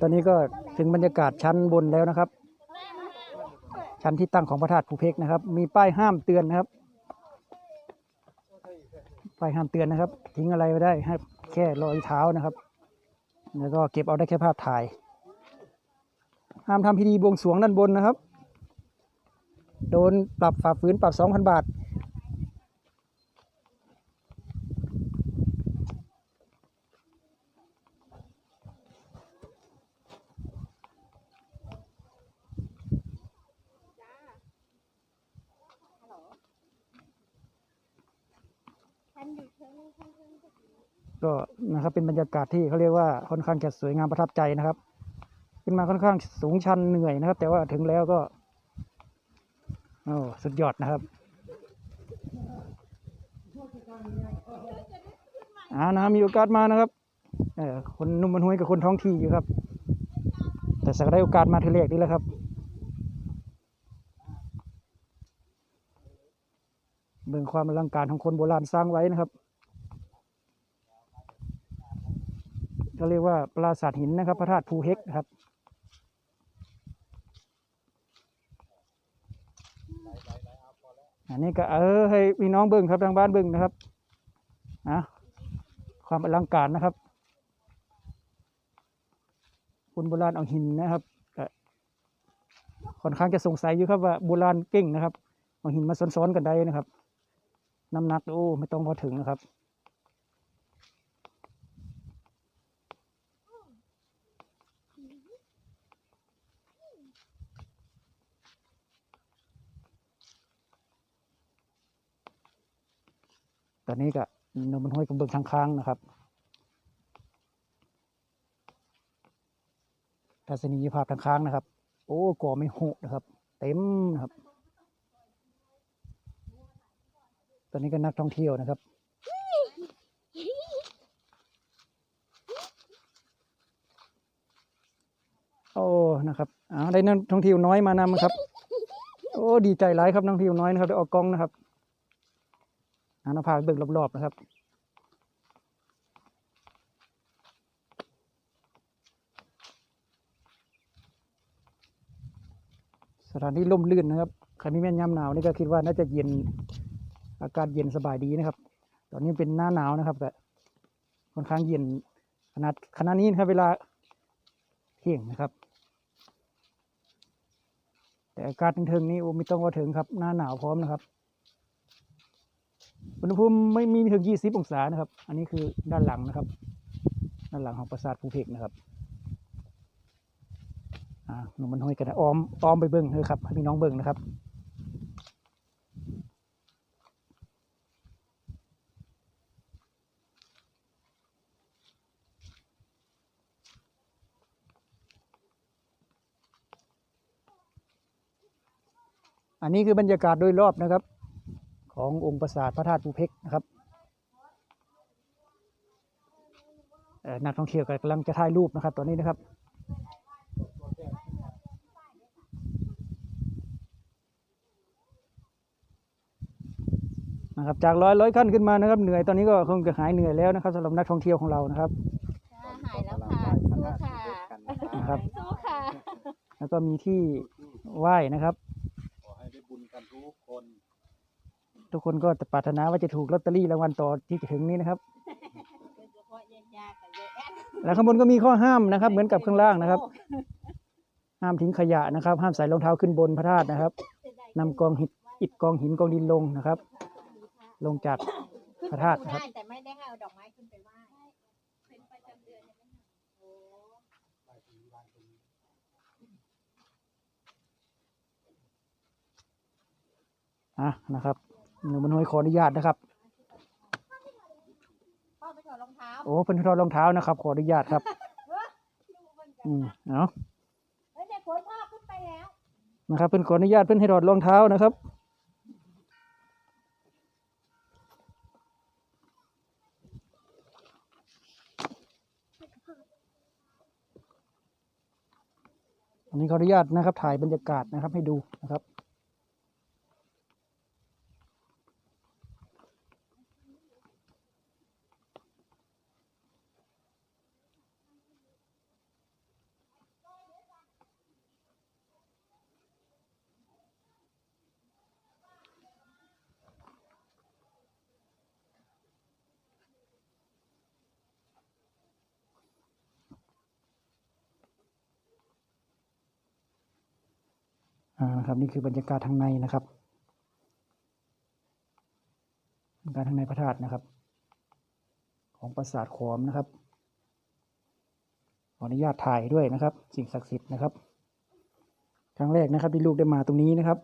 ตอนนี้ก็ถึงบรรยากาศชั้นบนแล้วนะครับ ชั้นที่ตั้งของพระธาตุภูเพกนะครับ มีป้ายห้ามเตือนนะครับ ป้ายห้ามเตือนนะครับ ทิ้งอะไรไม่ได้ให้แค่รอยเท้านะครับ แล้วก็เก็บเอาได้แค่ภาพถ่าย ห้ามทำพิธีบวงสรวงด้านบนนะครับ โดนปรับฝ่าฝืนปรับ2,000บาท ก็นะครับเป็นบรรยากาศที่เขาเรียกว่าค่อนข้างจะสวยงามประทับใจนะครับ ขึ้นมาค่อนข้างสูงชันเหนื่อยนะครับ แต่ว่าถึงแล้วก็โอ้สุดยอดนะครับอ่านะมีโอกาสมานะครับเออคนนุ่มมันห้วยกับคนท้องที่อยู่ครับ แต่สักได้โอกาสมาเทเลกนี่แหละครับ เบิ่งความอลังการของคนโบราณสร้างไว้นะครับ เรียกว่าปราสาทหินนะครับ พระธาตุภูเฮกครับ อันนี้ก็เออให้พี่น้องเบิ่งครับทางบ้านเบิ่งนะครับนะความอลังการนะครับคนโบราณเอาหินนะครับค่อนข้างจะสงสัยอยู่ครับว่าโบราณเก่งนะครับเอาหินมาซ้อนๆกันได้นะครับ น้ำหนักโอ้ไม่ต้องพอถึงนะครับ ตอนนี้ก็นมมันห้อยกับเบิกทางค้างนะครับทัศนียภาพทางค้างนะครับ โอ้ก่อไม่หุนะครับ เต็มนะครับ ตอนนี้ก็นักท่องเที่ยวนะครับโอ้นะครับอ่าได้นักท่องเที่ยวน้อยมานำครับ โอ้ดีใจหลายครับนักท่องเที่ยวน้อยนะครับได้ออกกล้องนะครับ อาณาภาเบิ่งรอบๆนะครับสถานที่ร่มรื่นนะครับใครมีแม่นยาหนาวนี่ก็คิดว่าน่าจะเย็น อากาศเย็นสบายดีนะครับ ตอนนี้เป็นหน้าหนาวนะครับ แต่ค่อนข้างเย็นขนาดขณะนี้นะครับ เวลาเที่ยงนะครับ แต่อากาศเทิงๆนี้โอ้ไม่ต้องว่าถึงครับ หน้าหนาวพร้อมนะครับ อุณหภูมิไม่มีถึง20องศานะครับ อันนี้คือด้านหลังนะครับ ด้านหลังของปราสาทภูเพกนะครับอ่าหนุ่มมันห้อยกันนะอ้อมอ้อมไปเบิ้งเลยครับให้พี่น้องเบิ้งนะครับอันนี้คือบรรยากาศโดยรอบนะครับ ขององค์ปราสาทพระธาตุภูเพกนะครับเอ่อนักท่องเที่ยวกำลังจะถ่ายรูปนะครับตอนนี้นะครับนะครับจากร้อยร้อยขั้นขึ้นมานะครับเหนื่อยตอนนี้ก็คงจะหายเหนื่อยแล้วนะครับสำหรับนักท่องเที่ยวของเรานะครับค่ะหายแล้วค่ะสู้ค่ะนะครับสู้ค่ะแล้วก็มีที่ไหว้นะครับ ขอให้ได้บุญกันทุกคน ทุกคนก็ปรารถนาว่าจะถูกลอตเตอรี่รางวัลต่อที่จะถึงนี้นะครับโดยเฉพาะยากๆกับยายแอนแล้วข้างบนก็มีข้อห้ามนะครับ เหมือนกับข้างล่างนะครับ ห้ามทิ้งขยะนะครับ ห้ามใส่รองเท้าขึ้นบนพระธาตุนะครับนำกองหินอิฐกองหินกองดินลงนะครับ ลงจากพระธาตุนะครับได้แต่ไม่ได้ให้เอาดอกไม้ขึ้นไปไหว้เป็นประจำเดือนใช่ไหมคะโอ้อะนะครับหนู มันห้อยขออนุญาตนะครับพ่อไปถอดรองเท้าโอ้เพิ่นถอดรองเท้านะครับ ขออนุญาตครับ อืมเอาเฮ้ยเด็กฝนพ่อขึ้นไปแล้วนะครับเพิ่นขออนุญาตเพิ่นให้ถอดรองเท้านะครับอันนี้ขออนุญาตนะครับ ถ่ายบรรยากาศนะครับให้ดูนะครับ อ่านะครับนี่คือบรรยากาศทางในนะครับบรรยากาศทางในพระธาตุนะครับ ของปราสาทขอมนะครับขออนุญาตถ่ายด้วยนะครับ สิ่งศักดิ์สิทธิ์นะครับ ครั้งแรกนะครับที่ลูกได้มาตรงนี้นะครับ